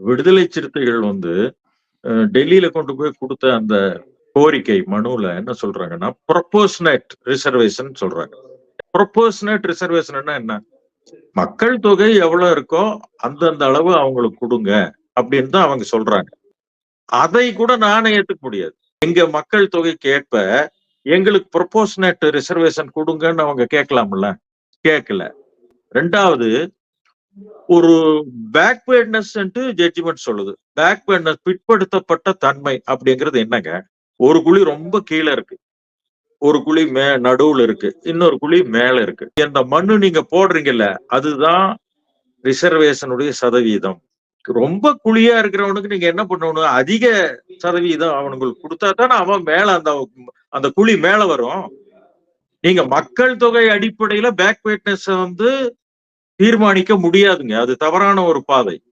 விடுதலை சிறுத்தைகள் வந்து அஹ், டெல்லியில கொண்டு போய் கொடுத்த அந்த கோரிக்கை மனுல என்ன சொல்றாங்கன்னா ப்ரொபோஷனேட் ரிசர்வேஷன் சொல்றாங்க. ப்ரொபோஷனேட் ரிசர்வேஷன் என்ன? மக்கள் தொகை எவ்வளவு இருக்கோ அந்தந்த அளவு அவங்களுக்கு கொடுங்க அப்படின்னு தான் அவங்க சொல்றாங்க. அதை கூட நானே ஏத்துக்க முடியாது. எங்க மக்கள் தொகைக்கு ஏற்ப எங்களுக்கு ப்ரொபோஷனேட் ரிசர்வேஷன் கொடுங்கன்னு அவங்க கேட்கலாம்ல? கேட்கல. ரெண்டாவது ஒரு பேக்வேர்ட்னஸ் ஜட்ஜ்மெண்ட் சொல்லுது. பேக்வேர்ட்னஸ் பிற்படுத்தப்பட்ட தன்மை அப்படிங்கிறது என்னங்க? ஒரு குழி ரொம்ப கீழே இருக்கு. ஒரு குழி மே நடுவுல இருக்கு. இன்னொரு குழி மேல இருக்கு. இந்த மண்ணு நீங்க போடுறீங்கல்ல அதுதான் ரிசர்வேஷனுடைய சதவீதம். ரொம்ப குழியா இருக்கிறவனுக்கு நீங்க என்ன பண்ணணும்? அதிக சதவீதம் அவனுங்களுக்கு கொடுத்தா தானே அவன் மேல அந்த அந்த குழி மேல வரும். நீங்க மக்கள் தொகை அடிப்படையில பேக்வேர்ட்னஸ் வந்து தீர்மானிக்க முடியாதுங்க. அது தவறான ஒரு பாதை.